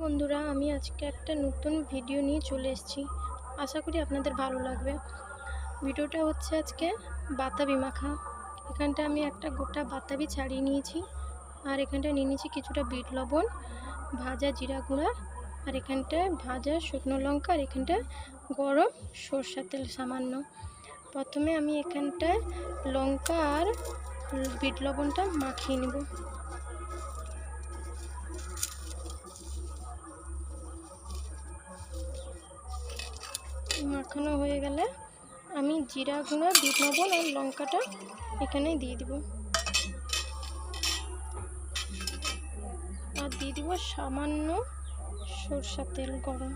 বন্ধুরা, আমি আজকে একটা নতুন ভিডিও নিয়ে চলে এসেছি। আশা করি আপনাদের ভালো লাগবে। ভিডিওটা হচ্ছে আজকে বাতাবি মাখা। এখানটা আমি একটা গোটা বাতাবি ছাড়িয়ে নিয়েছি। আর এখানটা নিয়ে নিয়েছি কিছুটা বিট লবণ, ভাজা জিরা গুঁড়া, আর এখানটায় ভাজা শুকনো লঙ্কা, আর এখানটায় গরম সর্ষের তেল সামান্য। প্রথমে আমি এখানটায় লঙ্কা আর বিট লবণটা মাখিয়ে নেব। মাখানো হয়ে গেলে আমি জিরা গুঁড়া বিট লবণ আর লঙ্কাটা এখানে দিয়ে দিব। আর দিয়ে দিব সামান্য সরষের তেল গরম।